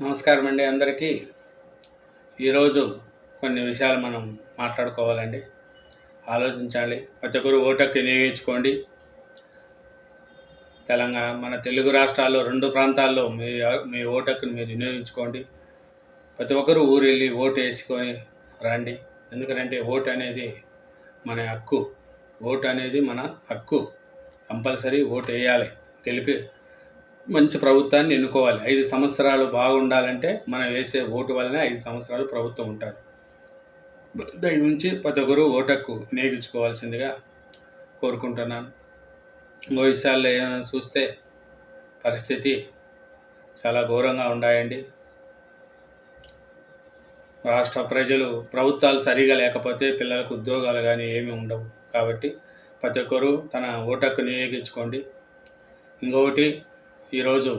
నమస్కారం అండి అందరికీ. ఈరోజు కొన్ని విషయాలు మనం మాట్లాడుకోవాలండి. ఆలోచించాలి. ప్రతి ఒక్కరు ఓటకు వినియోగించుకోండి. తెలంగాణ మన తెలుగు రాష్ట్రాల్లో రెండు ప్రాంతాల్లో మీ మీ ఓటక్కుని మీరు వినియోగించుకోండి. ప్రతి ఒక్కరు ఊరు వెళ్ళి ఓటు వేసుకొని రండి. ఎందుకంటే ఓటు అనేది మన హక్కు. ఓటు అనేది మన హక్కు. కంపల్సరీ ఓటు వేయాలి. గెలిపి మంచి ప్రభుత్వాన్ని ఎన్నుకోవాలి. ఐదు సంవత్సరాలు బాగుండాలంటే మనం వేసే ఓటు వల్లనే ఐదు సంవత్సరాలు ప్రభుత్వం ఉంటుంది. దాని నుంచి ప్రతి ఒక్కరు ఓటక్కు వినియోగించుకోవాల్సిందిగా కోరుకుంటున్నాను. ఇంకో విషయాల్లో ఏమైనా చూస్తే పరిస్థితి చాలా ఘోరంగా ఉన్నాయండి రాష్ట్ర ప్రజలు ప్రభుత్వాలు సరిగా లేకపోతే పిల్లలకు ఉద్యోగాలు కానీ ఏమీ ఉండవు. కాబట్టి ప్రతి ఒక్కరు తన ఓటక్కు వినియోగించుకోండి ఇంకొకటి ఈరోజు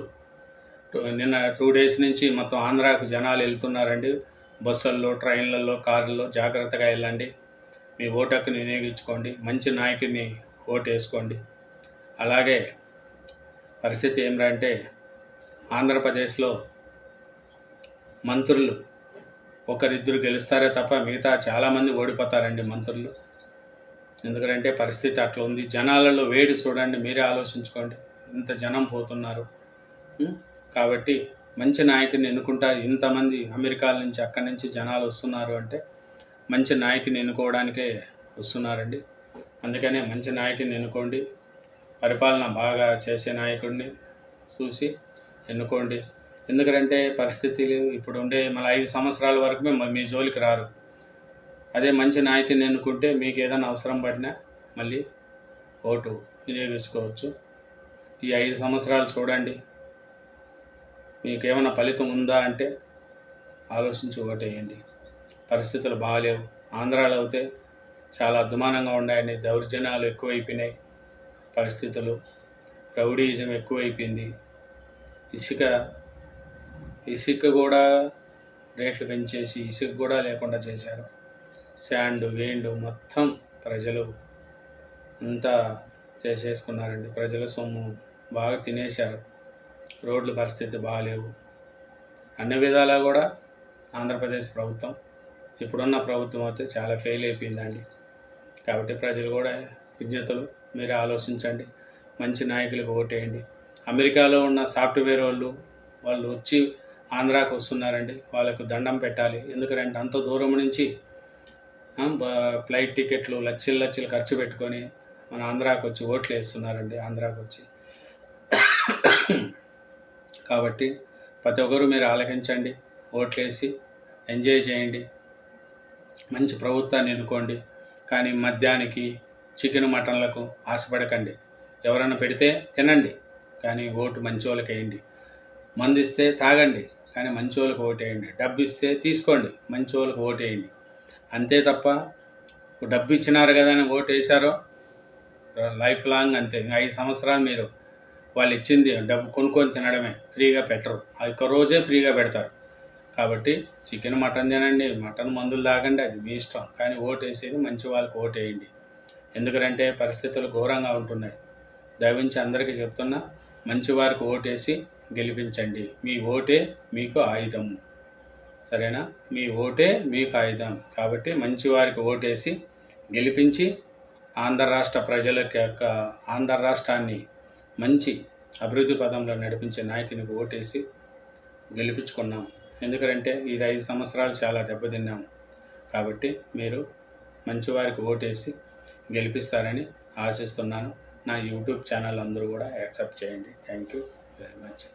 నిన్న టూ డేస్ నుంచి మొత్తం ఆంధ్రాకు జనాలు వెళ్తున్నారండి. బస్సుల్లో ట్రైన్లలో కార్లలో జాగ్రత్తగా వెళ్ళండి. మీ ఓటక్కుని వినియోగించుకోండి. మంచి నాయకుడిని ఓటు వేసుకోండి. అలాగే పరిస్థితి ఏమిటంటే ఆంధ్రప్రదేశ్లో మంత్రులు ఒకరిద్దరు గెలుస్తారే తప్ప మిగతా చాలామంది ఓడిపోతారండి మంత్రులు. ఎందుకంటే పరిస్థితి అట్లా ఉంది. జనాలలో వేడి చూడండి మీరే ఆలోచించుకోండి. ఇంత జనం పోతున్నారు? కాబట్టి మంచి నాయకుని ఎన్నుకుంటారు. ఇంతమంది అమెరికా నుంచి అక్కడి నుంచి జనాలు వస్తున్నారు అంటే మంచి నాయకుని ఎన్నుకోవడానికే వస్తున్నారండి. అందుకనే మంచి నాయకుని ఎన్నుకోండి. పరిపాలన బాగా చేసే నాయకుడిని చూసి ఎన్నుకోండి. ఎందుకంటే పరిస్థితులు ఇప్పుడు ఉండే మళ్ళీ ఐదు సంవత్సరాల వరకు మీ- మీ జోలికి రారు. అదే మంచి నాయకుని ఎన్నుకుంటే మీకు ఏదైనా అవసరం పడినా మళ్ళీ ఓటు వినియోగించుకోవచ్చు. ఈ ఐదు సంవత్సరాలు చూడండి. మీకు ఏమైనా ఫలితం ఉందా అంటే ఆలోచించి ఓటేయండి. పరిస్థితులు బాగాలేవు. ఆంధ్రాలో అయితే చాలా అద్మానంగా ఉన్నాయండి. దౌర్జన్యాలు ఎక్కువైపోయినాయి. పరిస్థితులు రౌడీయిజం ఎక్కువైపోయింది. ఇసుక ఇసుక కూడా రేట్లు పెంచేసి ఇసుక కూడా లేకుండా చేశారు. శాండ్ వేండు మొత్తం ప్రజలు అంతా చేసేసుకున్నారండి. ప్రజల సొమ్ము బాగా తినేశారు. రోడ్ల పరిస్థితి బాగాలేవు. అన్ని విధాలా కూడా ఆంధ్రప్రదేశ్ ప్రభుత్వం ఇప్పుడున్న ప్రభుత్వం అయితే చాలా ఫెయిల్ అయిపోయిందండి. కాబట్టి ప్రజలు కూడా విజ్ఞతలు మీరే ఆలోచించండి. మంచి నాయకులకు ఓటేయండి. అమెరికాలో ఉన్న సాఫ్ట్వేర్ వాళ్ళు వాళ్ళు వచ్చి ఆంధ్రాకు వస్తున్నారండి. వాళ్ళకు దండం పెట్టాలి. ఎందుకంటే అంత దూరం నుంచి ఫ్లైట్ టికెట్లు లక్షలు లక్షలు ఖర్చు పెట్టుకొని మన ఆంధ్రాకు వచ్చి ఓట్లు వేస్తున్నారండి. ఆంధ్రాకు వచ్చి కాబట్టి ప్రతి ఒక్కరూ మీరు ఆలకించండి ఓట్లేసి ఎంజాయ్ చేయండి. మంచి ప్రభుత్వాన్ని ఎన్నుకోండి. కానీ మద్యానికి చికెన్ మటన్లకు ఆశపడకండి. ఎవరైనా పెడితే తినండి. కానీ ఓటు మంచోళ్ళకి వేయండి. మందు ఇస్తే తాగండి. కానీ మంచోళ్ళకి వాళ్ళకి ఓటేయండి డబ్బు ఇస్తే తీసుకోండి. మంచి వాళ్ళకి ఓటేయండి అంతే తప్ప డబ్బు ఇచ్చినారు కదా అని ఓటు వేశారో? లైఫ్ లాంగ్ అంతే. ఇంకా ఐదు సంవత్సరాలు మీరు వాళ్ళు ఇచ్చింది డబ్బు కొనుక్కొని తినడమే ఫ్రీగా పెట్టరు. అది ఒక రోజే ఫ్రీగా పెడతారు. కాబట్టి చికెన్ మటన్ తినండి మటన్ మందులు తాగండి అది మీ ఇష్టం. కానీ ఓటు వేసేది మంచి వాళ్ళకి ఓటేయండి. ఎందుకంటే పరిస్థితులు ఘోరంగా ఉంటున్నాయి. దయవించి అందరికీ చెప్తున్నా మంచి వారికి ఓటేసి గెలిపించండి. మీ ఓటే మీకు ఆయుధం సరేనా? మీ ఓటే మీకు ఆయుధం. కాబట్టి మంచి వారికి ఓటేసి గెలిపించి ఆంధ్ర రాష్ట్ర ప్రజలకు యొక్క ఆంధ్ర రాష్ట్రాన్ని మంచి అభివృద్ధి పదంలో నడిపించే నాయకునికి ఓటేసి గెలిపించుకున్నాం. ఎందుకంటే ఇది ఐదు సంవత్సరాలు చాలా దెబ్బతిన్నాం. కాబట్టి మీరు మంచివారికి ఓటేసి గెలిపిస్తారని ఆశిస్తున్నాను. నా యూట్యూబ్ ఛానల్ అందరూ కూడా యాక్సెప్ట్ చేయండి. Thank you very much.